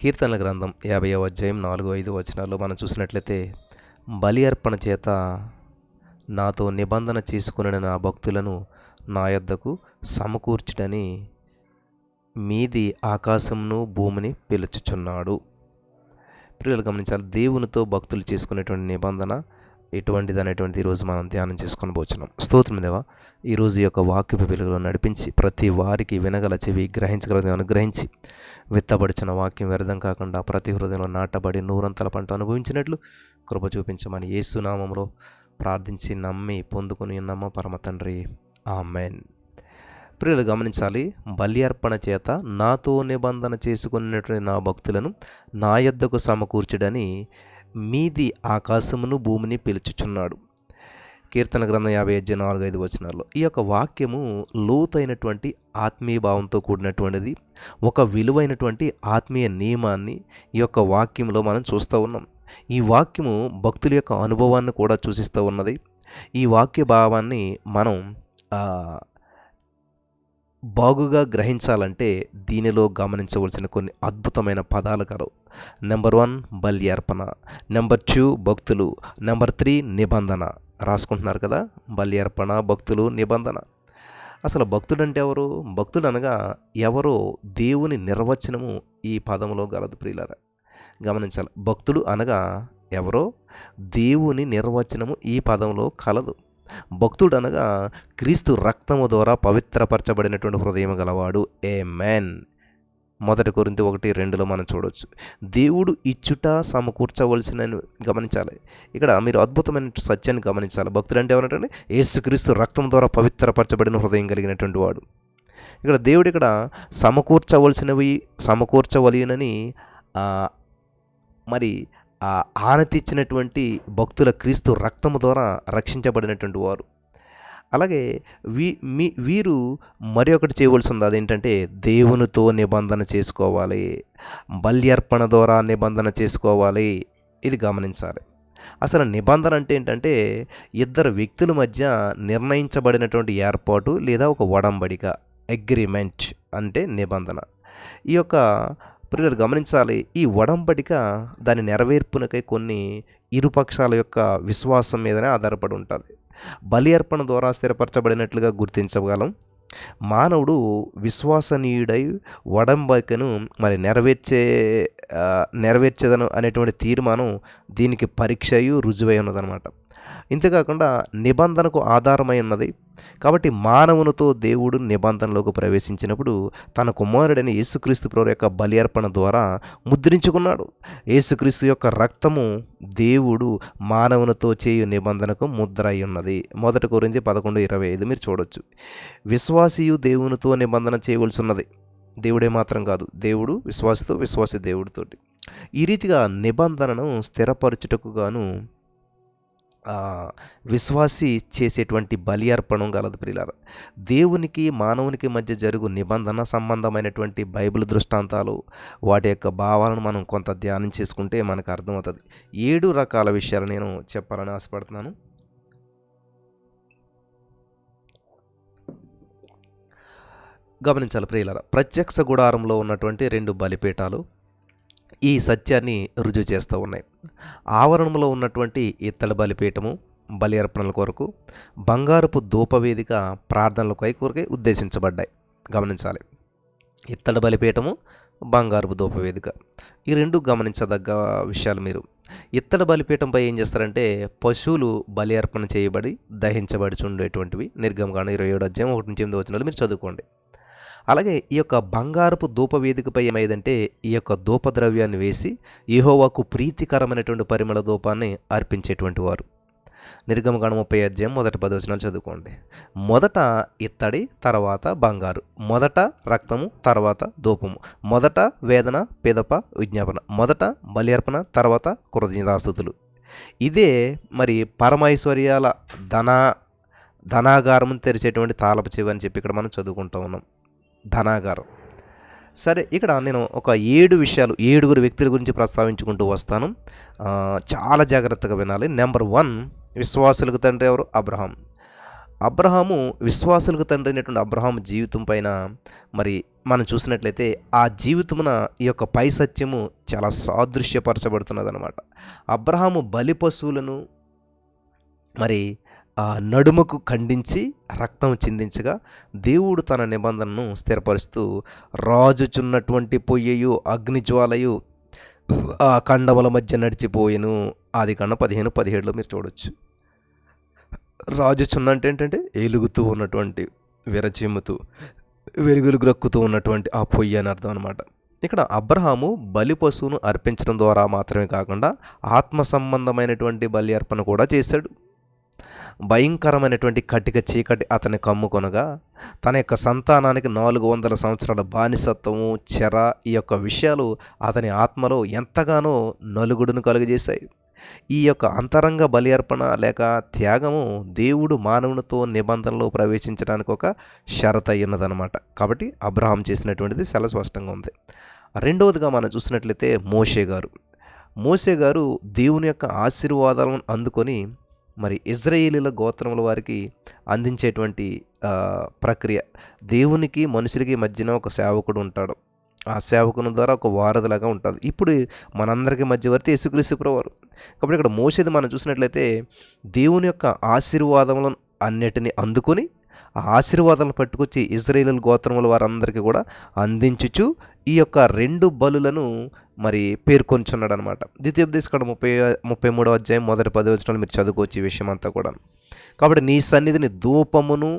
కీర్తనల గ్రంథం యాభై అధ్యాయం నాలుగు ఐదు వచనాల్లో మనం చూసినట్లయితే బలి అర్పణ చేత నాతో నిబంధన చేసుకుని నా భక్తులను నా యొద్దకు సమకూర్చుడని మీది ఆకాశంను భూమిని పిలుచుచున్నాడు. పిల్లలు గమనించాలి దేవునితో భక్తులు చేసుకునేటువంటి నిబంధన ఎటువంటిది అనేటువంటిది ఈరోజు మనం ధ్యానం చేసుకొని పోతున్నాం స్తోత్రం దేవా. ఈరోజు ఈ యొక్క వాక్యపు వెలుగులో నడిపించి ప్రతి వారికి వినగల చెవి గ్రహించగల అనుగ్రహించి విత్తబడిచిన వాక్యం వ్యర్థం కాకుండా ప్రతి హృదయంలో నాటబడి నూరంతల పంట అనుభవించినట్లు కృప చూపించమని యేసునామంలో ప్రార్థించి నమ్మి పొందుకుని నమ్మ పరమ తండ్రి. ఆమెన్. ప్రియులు గమనించాలి బలి అర్పణ చేత నాతో నిబంధన చేసుకున్నటువంటి నా భక్తులను నా యొద్దకు సమకూర్చుడని మీది ఆకాశమును భూమిని పిలుచుచున్నాడు. కీర్తన గ్రంథం యాభై అధ్యాయం నాలుగు ఐదు వచనాల్లో ఈ యొక్క వాక్యము లోతైనటువంటి ఆత్మీయ భావంతో కూడినటువంటిది ఒక విలువైనటువంటి ఆత్మీయ నియమాన్ని ఈ యొక్క వాక్యంలో మనం చూస్తూ ఉన్నాం. ఈ వాక్యము భక్తుల యొక్క అనుభవాన్ని కూడా సూచిస్తూ ఉన్నది. ఈ వాక్య భావాన్ని మనం బాగుగా గ్రహించాలంటే దీనిలో గమనించవలసిన కొన్ని అద్భుతమైన పదాలు కలవు నెంబర్ వన్ బలి అర్పణ నెంబర్ టూ భక్తులు. నెంబర్ త్రీ నిబంధన. రాసుకుంటున్నారు కదా? బలి అర్పణ భక్తులు నిబంధన. అసలు భక్తుడు అంటే ఎవరు? భక్తుడు అనగా ఎవరో దేవుని నిర్వచనము ఈ పదంలో గలదు ప్రియులరా. గమనించాలి. భక్తుడు అనగా ఎవరో? దేవుని నిర్వచనము ఈ పదంలో కలదు. భక్తుడు అనగా క్రీస్తు రక్తము ద్వారా పవిత్రపరచబడినటువంటి హృదయం గలవాడు. ఏ మ్యాన్ మొదటి కొరింత ఒకటి రెండులో మనం చూడవచ్చు దేవుడు ఇచ్చుట సమకూర్చవలసిన గమనించాలి. ఇక్కడ మీరు అద్భుతమైన సత్యాన్ని గమనించాలి. భక్తులు అంటే ఎవరంటే యేసుక్రీస్తు రక్తం ద్వారా పవిత్రపరచబడిన హృదయం కలిగినటువంటి వాడు. ఇక్కడ దేవుడు ఇక్కడ సమకూర్చవలసినవి సమకూర్చవలనని మరి ఆ ఆనతిచ్చినటువంటి భక్తుల క్రీస్తు రక్తము ద్వారా రక్షించబడినటువంటి వారు. అలాగే వీ మీ వీరు మరి ఒకటి చేయవలసి ఉంది అదేంటంటే దేవునితో నిబంధన చేసుకోవాలి. బల్యర్పణ ద్వారా నిబంధన చేసుకోవాలి. ఇది గమనించాలి. అసలు నిబంధన అంటే ఏంటంటే ఇద్దరు వ్యక్తుల మధ్య నిర్ణయించబడినటువంటి ఏర్పాటు లేదా ఒక ఒడంబడిక అగ్రిమెంట్ అంటే నిబంధన. ఈ యొక్క ప్రియులు గమనించాలి ఈ ఒడంబడిక దాని నెరవేర్పునకై కొన్ని ఇరుపక్షాల యొక్క విశ్వాసం మీదనే ఆధారపడి ఉంటుంది. బలి అర్పణ ద్వారా స్థిరపరచబడినట్లుగా గుర్తించగలం. మానవుడు విశ్వసనీయుడై ఒడంబడికను మరి నెరవేర్చే నెరవేర్చేదను అనేటువంటి తీర్మానం దీనికి పరీక్షయు రుజువై ఉన్నదనమాట ఇంతేకాకుండా నిబంధనకు ఆధారమై ఉన్నది. కాబట్టి మానవునితో దేవుడు నిబంధనలోకి ప్రవేశించినప్పుడు తన కుమారుడైన యేసుక్రీస్తు ప్రభు యొక్క బలి అర్పణ ద్వారా ముద్రించుకున్నాడు. యేసుక్రీస్తు యొక్క రక్తము దేవుడు మానవునితో చేయు నిబంధనకు ముద్ర అయి ఉన్నది. మొదటి గురించి పదకొండు ఇరవై ఐదు మీరు చూడొచ్చు. విశ్వాసియు దేవునితో నిబంధన చేయవలసి ఉన్నది. దేవుడే మాత్రం కాదు. దేవుడు విశ్వాసతో విశ్వాసి దేవుడితోటి. ఈ రీతిగా నిబంధనను స్థిరపరచుటకు గాను విశ్వాసి చేసేటువంటి బలి అర్పణం గలదు ప్రియులార. దేవునికి మానవునికి మధ్య జరుగు నిబంధన సంబంధమైనటువంటి బైబిల్ దృష్టాంతాలు వాటి యొక్క భావాలను మనం కొంత ధ్యానం చేసుకుంటే మనకు అర్థమవుతుంది. ఏడు రకాల విషయాలు నేను చెప్పాలని ఆశపడుతున్నాను. గమనించాలి ప్రియులార. ప్రత్యక్ష గుడారంలో ఉన్నటువంటి రెండు బలిపీఠాలు ఈ సత్యాన్ని రుజువు చేస్తూ ఉన్నాయి. ఆవరణంలో ఉన్నటువంటి ఇత్తడి బలిపీఠము బలి అర్పణల కొరకు బంగారపు ధూపవేదిక ప్రార్థనల కొరకై ఉద్దేశించబడ్డాయి. గమనించాలి. ఇత్తడి బలిపీఠము బంగారపు ధూపవేదిక. ఈ రెండు గమనించదగ్గ విషయాలు మీరు. ఇత్తడి బలిపీఠంపై ఏం చేస్తారంటే పశువులు బలి అర్పణ చేయబడి దహించబడి ఉండేటువంటివి నిర్గమకాండ ఇరవై ఏడు అధ్యాయం ఒకటి నుంచి ఎనిమిది వచ్చిన మీరు చదువుకోండి. అలాగే ఈ యొక్క బంగారపు ధూపవేదికపై ఏమైందంటే ఈ యొక్క ధూపద్రవ్యాన్ని వేసి యెహోవాకు ప్రీతికరమైనటువంటి పరిమళ ధూపాన్ని అర్పించేటువంటి వారు. నిర్గమకాండ ముప్పై అధ్యాయం మొదటి పది వచనాలు చదువుకోండి. మొదట ఇత్తడి తర్వాత బంగారు. మొదట రక్తము తర్వాత ధూపము. మొదట వేదన పిదప విజ్ఞాపన. మొదట బలి అర్పణ తర్వాత కృతజ్ఞతాస్థుతులు ఇదే మరి పరమైశ్వర్యాల ధన ధనాగారం తెరిచేటువంటి తాళపు చెవి అని చెప్పి ఇక్కడ మనం చదువుకుంటూ ఉన్నాం. ధనాగారం సరే ఇక్కడ నేను ఒక ఏడు విషయాలు ఏడుగురు వ్యక్తుల గురించి ప్రస్తావించుకుంటూ వస్తాను. చాలా జాగ్రత్తగా వినాలి. నెంబర్ వన్ విశ్వాసులకు తండ్రి ఎవరు? అబ్రహాం. అబ్రహాము విశ్వాసులకు తండ్రి అయినటువంటి అబ్రహాము జీవితం పైన మరి మనం చూసినట్లయితే ఆ జీవితమున ఈ యొక్క పై సత్యము చాలా సాదృశ్యపరచబడుతున్నది అనమాట అబ్రహాము బలి పశువులను మరి ఆ నడుమకు ఖండించి రక్తం చిందించగా దేవుడు తన నిబంధనను స్థిరపరుస్తూ రాజుచున్నటువంటి పొయ్యయు అగ్నిజ్వాలయు ఆ కండవల మధ్య నడిచిపోయెను. ఆది కన్నా పదిహేను పదిహేడులో మీరు చూడొచ్చు. రాజుచున్న అంటే ఏంటంటే ఎలుగుతూ ఉన్నటువంటి విరచిమ్ముతూ వెలుగులు గ్రక్కుతూ ఉన్నటువంటి ఆ పొయ్యి అని అర్థం అనమాట ఇక్కడ అబ్రహాము బలి పశువును అర్పించడం ద్వారా మాత్రమే కాకుండా ఆత్మ సంబంధమైనటువంటి బలి అర్పణ కూడా చేశాడు. భయంకరమైనటువంటి కటిక చీకటి అతని కమ్ముకొనగా తన యొక్క సంతానానికి నాలుగు వందల సంవత్సరాల బానిసత్వము చెర ఈ యొక్క విషయాలు అతని ఆత్మలో ఎంతగానో నలుగుడును కలుగజేశాయి. ఈ యొక్క అంతరంగ బలి అర్పణ లేక త్యాగము దేవుడు మానవునితో నిబంధనలో ప్రవేశించడానికి ఒక షరత్ అయి ఉన్నదనమాట కాబట్టి అబ్రహాం చేసినటువంటిది చాలా స్పష్టంగా ఉంది. రెండవదిగా మనం చూసినట్లయితే మోషే గారు. మోషే గారు దేవుని యొక్క ఆశీర్వాదాలను అందుకొని మరి ఇజ్రాయేలీల గోత్రముల వారికి అందించేటువంటి ప్రక్రియ. దేవునికి మనుషులకి మధ్యన ఒక సేవకుడు ఉంటాడు. ఆ సేవకుని ద్వారా ఒక వారధిలాగా ఉంటుంది. ఇప్పుడు మనందరికీ మధ్యవర్తి యేసుక్రీస్తు ప్రభువారు. కాబట్టి ఇక్కడ మోసేది మనం చూసినట్లయితే దేవుని యొక్క ఆశీర్వాదములను అన్నిటిని అందుకొని ఆ ఆశీర్వాదాలను పట్టుకొచ్చి ఇజ్రాయేల్ గోత్రముల వారందరికీ కూడా అందించుచు ఈ యొక్క రెండు బలులను మరి పేర్కొంచున్నాడు అనమాట ద్వితీయోపదేశకాండ ముప్పై ముప్పై మూడవ అధ్యాయం మొదటి పది వచనాలు మీరు చదువుకోవచ్చు ఈ విషయం అంతా కూడా కాబట్టి నీ సన్నిధిని ధూపమును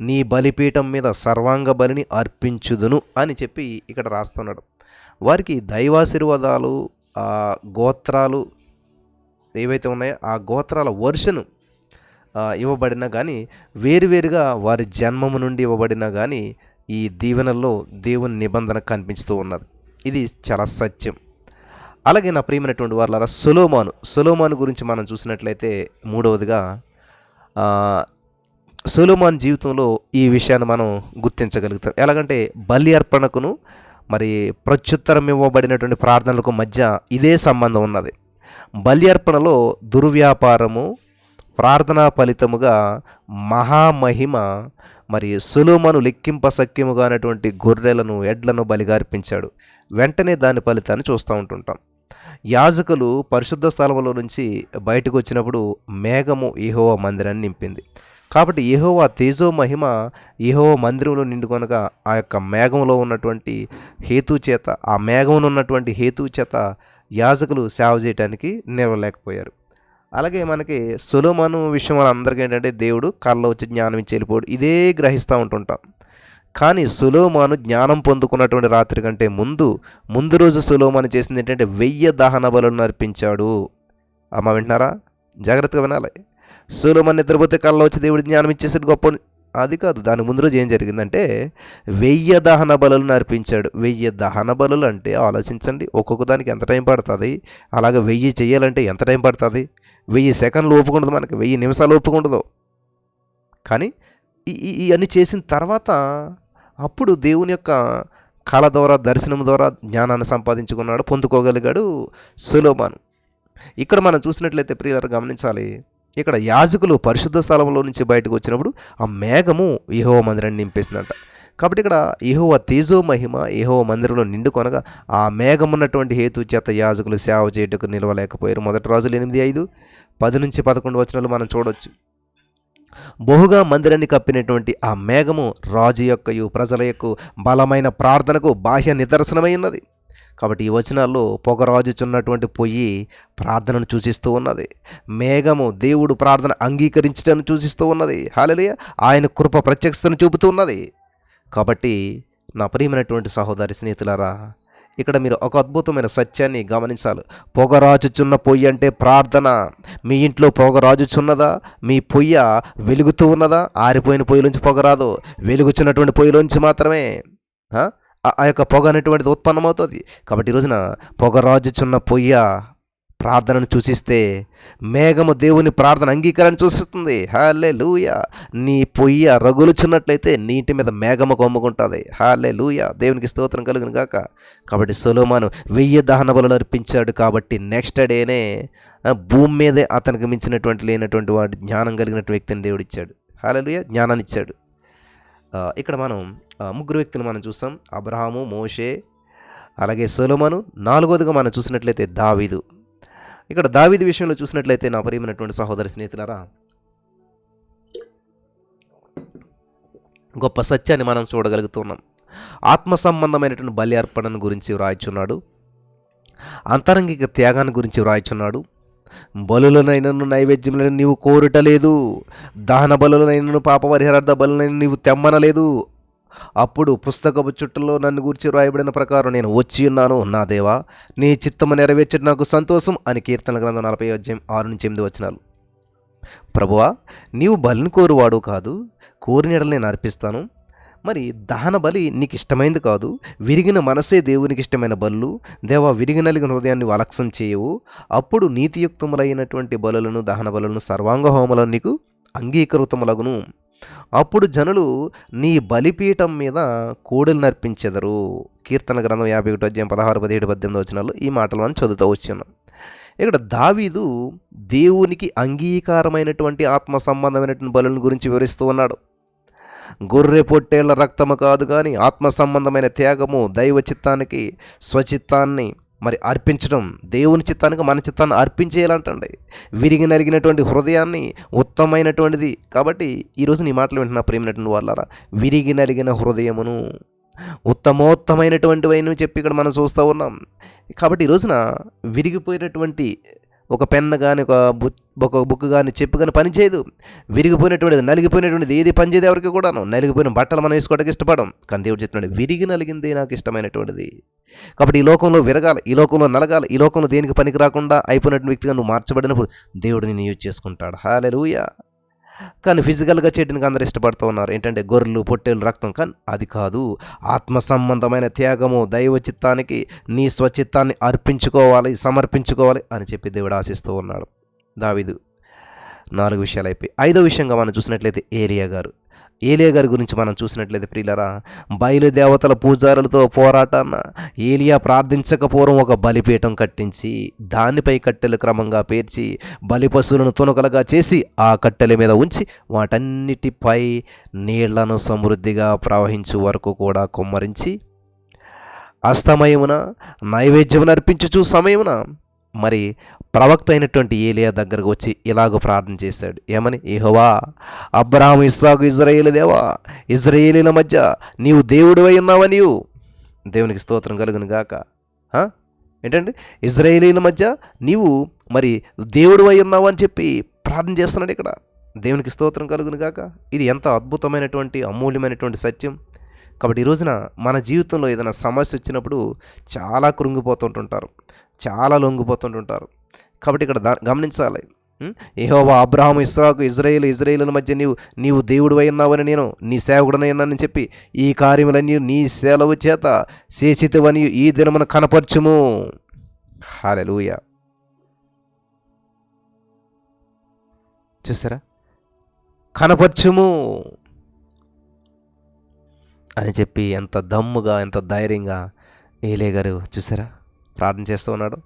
నీ బలిపీఠం మీద సర్వాంగ బలిని అర్పించుదును అని చెప్పి ఇక్కడ రాస్తున్నాడు. వారికి దైవాశీర్వాదాలు గోత్రాలు ఏవైతే ఉన్నాయో ఆ గోత్రాల వర్షను ఇవ్వబడినా కానీ వేరువేరుగా వారి జన్మము నుండి ఇవ్వబడినా కానీ ఈ దీవెనల్లో దేవుని నిబంధన కనిపిస్తూ ఉన్నది. ఇది చాలా సత్యం. అలాగే నా ప్రియమైనటువంటి వారులారా సొలోమాను సొలోమాను గురించి మనం చూసినట్లయితే మూడవదిగా సొలోమాన్ జీవితంలో ఈ విషయాన్ని మనం గుర్తించగలుగుతాం. ఎలాగంటే బలి అర్పణకును మరి ప్రత్యుత్తరం ఇవ్వబడినటువంటి ప్రార్థనలకు మధ్య ఇదే సంబంధం ఉన్నది. బలి అర్పణలో దుర్వ్యాపారము ప్రార్థనా ఫలితముగా మహామహిమ మరి సులోమను లెక్కింప సఖ్యముగానటువంటి గొర్రెలను ఎడ్లను బలిగా అర్పించాడు వెంటనే దాని ఫలితాన్ని చూస్తూ ఉంటుంటాం. యాజకులు పరిశుద్ధ స్థలంలో నుంచి బయటకు వచ్చినప్పుడు మేఘము ఏహోవా మందిరాన్ని నింపింది. కాబట్టి యెహోవా తేజో మహిమ యెహోవా మందిరంలో నిండుకొనగా ఆ యొక్క మేఘంలో ఉన్నటువంటి హేతు చేత ఆ మేఘంలో ఉన్నటువంటి హేతు చేత యాజకులు సేవ చేయడానికి నిలవలేకపోయారు. అలాగే మనకి సులోమను విషయం మన అందరికీ ఏంటంటే దేవుడు కళ్ళ వచ్చి జ్ఞానం ఇచ్చి వెళ్ళిపోడు. ఇదే గ్రహిస్తూ ఉంటుంటాం. కానీ సులోమాను జ్ఞానం పొందుకున్నటువంటి రాత్రి కంటే ముందు ముందు రోజు సులోమాను చేసింది ఏంటంటే వెయ్యి దహన బలులను అర్పించాడు. అమ్మ వింటున్నారా? జాగ్రత్తగా వినాలి. సులోమాన్ నిద్రపోతే కళ్ళ వచ్చి దేవుడు జ్ఞానం ఇచ్చేసాడు గొప్ప అది కాదు దాని ముందు రోజు ఏం జరిగిందంటే వెయ్యి దహన బలులను అర్పించాడు. వెయ్యి దహన బలులు అంటే ఆలోచించండి. ఒక్కొక్క దానికి ఎంత టైం పడుతుంది? అలాగే వెయ్యి చేయాలంటే ఎంత టైం పడుతుంది? వెయ్యి సెకండ్లు ఒప్పుకుండదు మనకి వెయ్యి నిమిషాలు ఒప్పుకుండదు. కానీ ఈ- ఈ ఇవన్నీ చేసిన తర్వాత అప్పుడు దేవుని యొక్క కళ ద్వారా దర్శనం ద్వారా జ్ఞానాన్ని సంపాదించుకున్నాడు పొందుకోగలిగాడు సులోభాను ఇక్కడ మనం చూసినట్లయితే ప్రియులారు గమనించాలి ఇక్కడ యాజకులు పరిశుద్ధ స్థలంలో నుంచి బయటకు వచ్చినప్పుడు ఆ మేఘము ఏహో మందిరాన్ని నింపేసిందంట. కాబట్టి ఇక్కడ యెహోవ తేజో మహిమ ఏహో మందిరంలో నిండుకొనగా ఆ మేఘమున్నటువంటి హేతు చేత యాజకులు సేవ చేయుటకు నిలవలేకపోయారు. మొదటి రోజులు ఎనిమిది ఐదు పది నుంచి పదకొండు వచనాలు మనం చూడొచ్చు. బహుగా మందిరాన్ని కప్పినటువంటి ఆ మేఘము రాజు యొక్కయు ప్రజల యొక్క బలమైన ప్రార్థనకు బాహ్య నిదర్శనమై ఉన్నది. కాబట్టి ఈ వచనాల్లో పొగరాజుచున్నటువంటి పొయ్యి ప్రార్థనను సూచిస్తూ ఉన్నది. మేఘము దేవుడు ప్రార్థన అంగీకరించడాన్ని సూచిస్తూ ఉన్నది. హాలలియ ఆయన కృప ప్రత్యక్షతను చూపుతూ ఉన్నది. కాబట్టి నా ప్రియమైనటువంటి సహోదరి స్నేహితులారా ఇక్కడ మీరు ఒక అద్భుతమైన సత్యాన్ని గమనించాలి. పొగరాజుచున్న పొయ్యి అంటే ప్రార్థన. మీ ఇంట్లో పొగ రాజుచున్నదా మీ పొయ్య వెలుగుతూ ఉన్నదా? ఆరిపోయిన పొయ్యిలోంచి పొగ రాదు. వెలుగుచున్నటువంటి పొయ్యిలోంచి మాత్రమే ఆ? ఆ యొక్క పొగ అనేటువంటిది ఉత్పన్నమవుతుంది. కాబట్టి ఈ రోజున పొగ రాజుచున్న పొయ్య ప్రార్థనను సూచిస్తే మేఘము దేవుని ప్రార్థన అంగీకారాన్ని సూచిస్తుంది హాలే లూయ నీ పొయ్య రగులుచున్నట్లయితే నీటి మీద మేఘము కొమ్ముకుంటుంది. హాలే లూయ దేవునికి స్తోత్రం కలుగును గాక. కాబట్టి సొలోమాను వెయ్యి దహన బలు అర్పించాడు కాబట్టి నెక్స్ట్ డేనే భూమి మీదే అతనికి మించినటువంటి లేనటువంటి వాడి జ్ఞానం కలిగినటువంటి వ్యక్తిని దేవుడిచ్చాడు హాలలుయ జ్ఞానాన్ని ఇచ్చాడు. ఇక్కడ మనం ముగ్గురు వ్యక్తులు మనం చూసాం. అబ్రహాము మోషే అలాగే సొలొమను. నాలుగోదిగా మనం చూసినట్లయితే దావీదు. ఇక్కడ దావీదు విషయంలో చూసినట్లయితే నా ప్రియమైనటువంటి సహోదరి స్నేహితులారా గొప్ప సత్యాన్ని మనం చూడగలుగుతున్నాం. ఆత్మ సంబంధమైనటువంటి బలి అర్పణను గురించి వ్రాయిచున్నాడు. అంతరంగిక త్యాగాన్ని గురించి వ్రాయిచున్నాడు. బలులనైనను నైవేద్యములను నీవు కోరుటలేదు. దహన బలులనైనను పాప పరిహారార్థ బలులైన నీవు తెమ్మనలేదు. అప్పుడు పుస్తకపు చుట్టలో నన్ను గూర్చి రాయబడిన ప్రకారం నేను వచ్చి ఉన్నాను. నా దేవా నీ చిత్తము నెరవేర్చడం నాకు సంతోషం అని కీర్తన గ్రంథం నలభై అధ్యాయం ఆరు నుంచి ఎనిమిది వచ్చినాలు ప్రభువా నీవు బలిని కోరువాడు కాదు కోరినడలు నేను అర్పిస్తాను. మరి దహన బలి నీకు ఇష్టమైంది కాదు విరిగిన మనసే దేవునికి ఇష్టమైన బలులు. దేవా విరిగినలిగిన హృదయాన్ని అలక్ష్యం చేయవు. అప్పుడు నీతియుక్తములైనటువంటి బలులను దహన బలులను సర్వాంగ హోమలను నీకు అంగీకృతములగును. అప్పుడు జనులు నీ బలిపీఠం మీద కోడలు నర్పించెదరు. కీర్తన గ్రంథం యాభై ఒకటి అధ్యాయం పదహారు పదిహేడు పద్దెనిమిది వచ్చినాలు ఈ మాటలు మనం చదువుతూ వచ్చున్నాం ఇక్కడ దావీదు దేవునికి అంగీకారమైనటువంటి ఆత్మ సంబంధమైనటువంటి బలుల గురించి వివరిస్తూ ఉన్నాడు. గొర్రె పొట్టేళ్ళ రక్తము కాదు కానీ ఆత్మ సంబంధమైన త్యాగము దైవ చిత్తానికి స్వచిత్తాన్ని మరి అర్పించడం దేవుని చిత్తానికి మన చిత్తాన్ని అర్పించేయాలంటండి. విరిగి నలిగినటువంటి హృదయాన్ని ఉత్తమైనటువంటిది. కాబట్టి ఈరోజు నీ మాటలు వింటున్న ప్రేమినటువంటి వాళ్ళారా విరిగి నలిగిన హృదయమును ఉత్తమోత్తమైనటువంటివి చెప్పి ఇక్కడ మనం చూస్తూ ఉన్నాం. కాబట్టి ఈ రోజున విరిగిపోయినటువంటి ఒక పెన్ కానీ ఒక బుక్ ఒక బుక్ కానీ చెప్పు కానీ పనిచేయదు విరిగిపోయినటువంటిది నలిగిపోయినటువంటిది ఏది పనిచేయదు ఎవరికి కూడాను. నలిగిపోయిన బట్టలు మనం వేసుకోవడానికి ఇష్టపడం. కానీ దేవుడు చెప్తున్నాడు విరిగి నలిగిందే నాకు ఇష్టమైనటువంటిది. కాబట్టి ఈ లోకంలో విరగాలి ఈ లోకంలో నలగాలి ఈ లోకంలో దేనికి పనికి రాకుండా అయిపోయినటువంటి వ్యక్తిగా నువ్వు మార్చబడినప్పుడు దేవుడు యూజ్ చేసుకుంటాడు. హాలెలూయా కానీ ఫిజికల్గా చేయడానికి అందరు ఇష్టపడుతూ ఉన్నారు. ఏంటంటే గొర్రెలు పొట్టేలు రక్తం. కానీ అది కాదు. ఆత్మ సంబంధమైన త్యాగము దైవ చిత్తానికి నీ స్వచిత్తాన్ని అర్పించుకోవాలి సమర్పించుకోవాలి అని చెప్పి దేవుడు ఆశిస్తూ ఉన్నాడు. దావిదు నాలుగు విషయాలు అయిపోయి. ఐదో విషయంగా మనం చూసినట్లయితే ఏరియా గారు ఏలియా గారి గురించి మనం చూసినట్లయితే ప్రియులరా బయలుదేవతల పూజారులతో పోరాటాన్న ఏలియా ప్రార్థించకపోవడం ఒక బలిపీఠం కట్టించి దానిపై కట్టెలు క్రమంగా పేర్చి బలి పశువులను తునకలుగా చేసి ఆ కట్టెల మీద ఉంచి వాటన్నిటిపై నీళ్ళను సమృద్ధిగా ప్రవహించు వరకు కూడా కుమ్మరించి అస్తమయమున నైవేద్యమును అర్పించుచు సమయమున మరి ప్రవక్త అయినటువంటి ఏలియా దగ్గరకు వచ్చి ఇలాగ ప్రార్థన చేశాడు. ఏమని? ఏహోవా అబ్రహాం ఇస్సాకు ఇజ్రాయేలు దేవా ఇజ్రాయేలీల మధ్య నీవు దేవుడు అయి ఉన్నావా నీవు? దేవునికి స్తోత్రం కలుగును గాక. ఆ? ఏంటంటే ఇజ్రాయేలీల మధ్య నీవు మరి దేవుడు అయి ఉన్నావు అని చెప్పి ప్రార్థన చేస్తున్నాడు ఇక్కడ. దేవునికి స్తోత్రం కలుగును గాక. ఇది ఎంత అద్భుతమైనటువంటి అమూల్యమైనటువంటి సత్యం. కాబట్టి ఈ రోజున మన జీవితంలో ఏదైనా సమస్య వచ్చినప్పుడు చాలా కృంగిపోతుంటుంటారు. చాలా లొంగిపోతుంటుంటారు. కాబట్టి ఇక్కడ దా గమనించాలి. ఏహోవా యెహోవా ఇస్రాకు ఇజ్రాయేల్ ఇజ్రాయేలుల మధ్య నీవు నీవు దేవుడు ఉన్నావని నేను నీ సేవకుడనైనానని చెప్పి ఈ కార్యములన్నీ నీ సెలవు చేత శేషితవని ఈ దినమున కనపరచుము. హాలెలూయ. చూసారా? కనపరచుము అని చెప్పి ఎంత దమ్ముగా ఎంత ధైర్యంగా ఏలే గారు చూసారా? ప్రార్థన చేస్తూ ఉన్నాడు.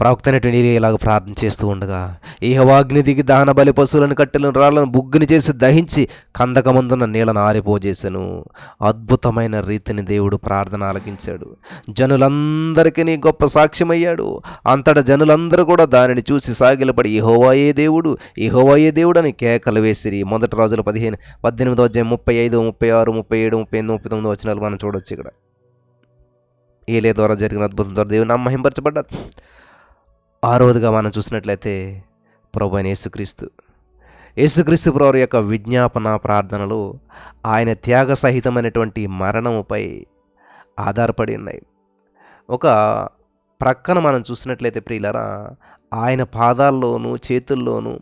ప్రవక్త అయినటువంటి ఇలాగ ప్రార్థన చేస్తూ ఉండగా ఈ దిగి దహన బలి పశువులను కట్టెలను రాళ్ళను బుగ్గుని చేసి దహించి కందకమందున్న నీళ్ళను ఆరిపోజేశాను అద్భుతమైన రీతిని దేవుడు ప్రార్థన ఆలకించాడు. జనులందరికీ నీ గొప్ప సాక్ష్యమయ్యాడు. అంతటా జనులందరూ కూడా దానిని చూసి సాగిలపడి ఇహోవాయే దేవుడు ఇహోవాయే దేవుడు అని కేకలు వేసిరి. మొదటి రోజుల పదిహేను పద్దెనిమిదో అధ్యాయం ముప్పై ఐదు ముప్పై ఆరు ముప్పై ఏడు ముప్పై ఎనిమిది ముప్పై తొమ్మిది వచ్చిన మనం చూడొచ్చు ఇక్కడ. ఏలే ద్వారా జరిగిన అద్భుతం ద్వారా దేవుని అమ్మహింపరచబడ్డారు ఆరోదిగా మనం చూసినట్లయితే ప్రభు అయిన యేసుక్రీస్తు. యేసుక్రీస్తు ప్రభు యొక్క విజ్ఞాపన ప్రార్థనలు ఆయన త్యాగ సహితమైనటువంటి మరణముపై ఆధారపడి ఉన్నాయి. ఒక ప్రక్కన మనం చూసినట్లయితే ప్రియులరా ఆయన పాదాల్లోనూ చేతుల్లోనూ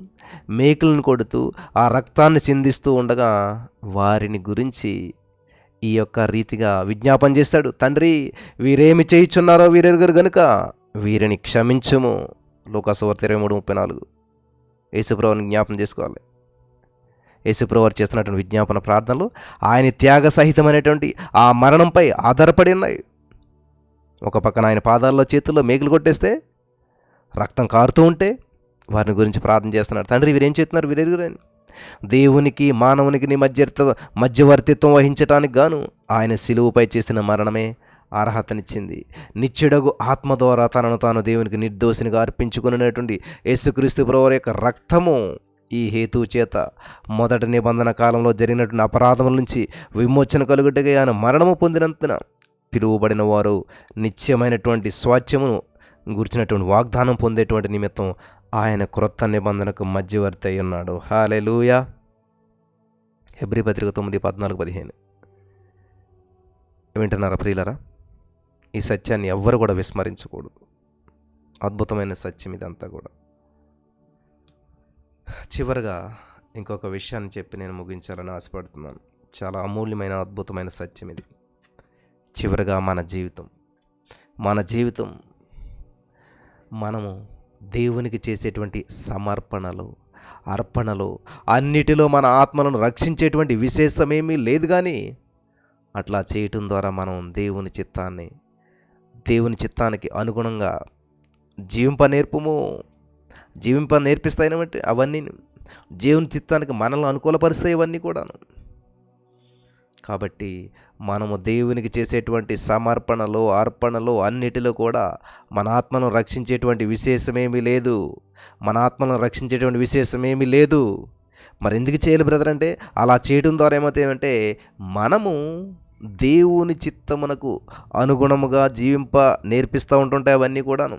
మేకులను కొడుతూ ఆ రక్తాన్ని చిందిస్తూ ఉండగా వారిని గురించి ఈ యొక్క రీతిగా విజ్ఞాపన చేస్తాడు. తండ్రి వీరేమి చేయుచున్నారో వీరెరుగరు గనుక వీరిని క్షమించుము. లోకాసువార్త ఇరవై మూడు ముప్పై నాలుగు. యేసుప్రభుని జ్ఞాపనం చేసుకోవాలి. యేసుప్రభు చేస్తున్నటువంటి విజ్ఞాపన ప్రార్థనలు ఆయన త్యాగ సహితమైనటువంటి ఆ మరణంపై ఆధారపడి ఉన్నాయి. ఒక పక్కన ఆయన పాదాల్లో చేతుల్లో మేకులు కొట్టేస్తే రక్తం కారుతూ ఉంటే వారిని గురించి ప్రార్థన చేస్తున్నారు తండ్రి వీరేం చేస్తున్నారు? వీరెరుగురని దేవునికి మానవునికి మధ్య మధ్యవర్తిత్వం వహించటానికి గాను ఆయన సిలువుపై చేసిన మరణమే అర్హతనిచ్చింది. నిత్యుడగు ఆత్మ ద్వారా తనను తాను దేవునికి నిర్దోషినిగా అర్పించుకునేటువంటి యేసుక్రీస్తు ప్రవర్ యొక్క రక్తము ఈ హేతు చేత మొదటి నిబంధన కాలంలో జరిగినటువంటి అపరాధముల నుంచి విమోచన కలుగుటగా ఆయన మరణము పొందినందున పిలువబడిన వారు నిత్యమైనటువంటి స్వాచ్యమును గుర్చినటువంటి వాగ్దానం పొందేటువంటి నిమిత్తం ఆయన క్రొత్త నిబంధనకు మధ్యవర్తి అయి ఉన్నాడు. హాలే లూయా హెబ్రి పత్రిక తొమ్మిది పద్నాలుగు పదిహేను. వింటున్నారా ప్రియులరా? ఈ సత్యాన్ని ఎవ్వరు కూడా విస్మరించకూడదు. అద్భుతమైన సత్యం ఇదంతా కూడా. చివరగా ఇంకొక విషయాన్ని చెప్పి నేను ముగించాలని ఆశపడుతున్నాను. చాలా అమూల్యమైన అద్భుతమైన సత్యం ఇది. చివరగా మన జీవితం. మన జీవితం మనము దేవునికి చేసేటువంటి సమర్పణలు అర్పణలు అన్నిటిలో మన ఆత్మలను రక్షించేటువంటి విశేషమేమీ లేదు కానీ అట్లా చేయటం ద్వారా మనం దేవుని చిత్తాన్ని దేవుని చిత్తానికి అనుగుణంగా జీవింప నేర్పము జీవింప నేర్పిస్తాయనమాట అవన్నీ జీవుని చిత్తానికి మనల్ని అనుకూలపరుస్తాయి ఇవన్నీ కూడాను. కాబట్టి మనము దేవునికి చేసేటువంటి సమర్పణలు అర్పణలు అన్నిటిలో కూడా మన ఆత్మను రక్షించేటువంటి విశేషమేమీ లేదు. మన ఆత్మను రక్షించేటువంటి విశేషమేమీ లేదు. మరి ఎందుకు చేయాలి బ్రదర్ అంటే అలా చేయడం ద్వారా ఏమవుతాయంటే మనము దేవుని చిత్తమునకు అనుగుణముగా జీవింప నేర్పిస్తూ ఉంటుంటాయి అవన్నీ కూడాను.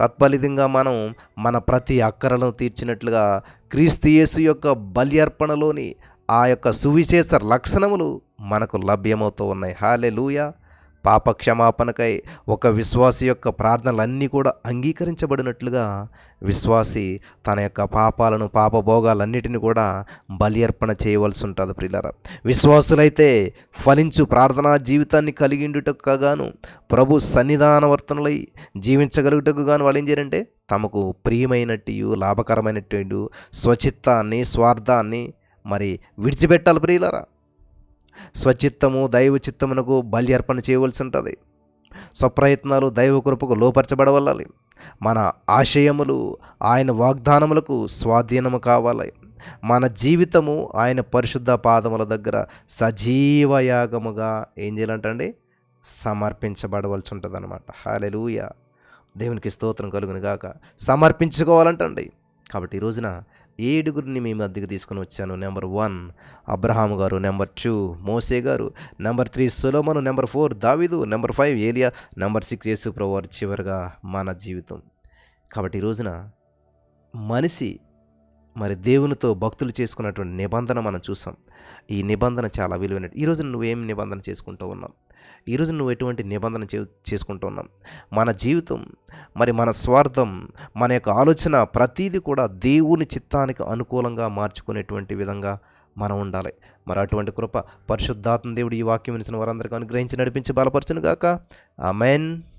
తత్ఫలితంగా మనం మన ప్రతి అక్కరలను తీర్చినట్లుగా క్రీస్తుయేసు యొక్క బల్యర్పణలోని ఆ యొక్క సువిశేష లక్షణములు మనకు లభ్యమవుతూ ఉన్నాయి. హాలే లూయ పాప క్షమాపణకై ఒక విశ్వాసి యొక్క ప్రార్థనలన్నీ కూడా అంగీకరించబడినట్లుగా విశ్వాసి తన యొక్క పాపాలను పాపభోగాలన్నిటిని కూడా బలి అర్పణ చేయవలసి ఉంటుంది ప్రిలర విశ్వాసులైతే ఫలించు ప్రార్థనా జీవితాన్ని కలిగిండుటకు గాను ప్రభు సన్నిధానవర్తనలై జీవించగలుగుటకు గాను వాళ్ళు ఏం చేయాలంటే తమకు ప్రియమైనట్టు లాభకరమైనట్టు స్వచిత్తాన్ని స్వార్థాన్ని మరి విడిచిపెట్టాలి ప్రియులరా. స్వచిత్తము దైవ చిత్తమునకు బలి అర్పణ చేయవలసి ఉంటుంది స్వప్రయత్నాలు దైవ కృపకు లోపరచబడవల్లాలి. మన ఆశయములు ఆయన వాగ్దానములకు స్వాధీనము కావాలి. మన జీవితము ఆయన పరిశుద్ధ పాదముల దగ్గర సజీవ యాగముగా ఏం చేయాలంటండి? సమర్పించబడవలసి ఉంటుంది అనమాట హాలెలూయ దేవునికి స్తోత్రం కలుగును గాక సమర్పించుకోవాలంటండి. కాబట్టి ఈ రోజున ఏడుగురిని మీ మధ్యకి తీసుకొని వచ్చాను. నెంబర్ వన్ అబ్రహాం గారు. నెంబర్ టూ మోసే గారు. నెంబర్ త్రీ సులోమను. నెంబర్ ఫోర్ దావిదు. నెంబర్ ఫైవ్ ఏలియా. నెంబర్ సిక్స్ యేసు ప్రభువారు చివరిగా మన జీవితం. కాబట్టి ఈ రోజున మనిషి మరి దేవునితో భక్తులు చేసుకున్నటువంటి నిబంధన మనం చూసాం. ఈ నిబంధన చాలా విలువైన ఈ రోజు నువ్వేం నిబంధన చేసుకుంటూ ఉన్నావు? ఈరోజు నువ్వు ఎటువంటి నిబంధన చే చేసుకుంటూ ఉన్నాం మన జీవితం మరి మన స్వార్థం మన యొక్క ఆలోచన ప్రతీది కూడా దేవుని చిత్తానికి అనుకూలంగా మార్చుకునేటువంటి విధంగా మనం ఉండాలి. మరి అటువంటి కృప పరిశుద్ధాత్మ దేవుడు ఈ వాక్యం వినిసిన వారందరికీ అనుగ్రహించి నడిపించి బలపరచును గాక మెయిన్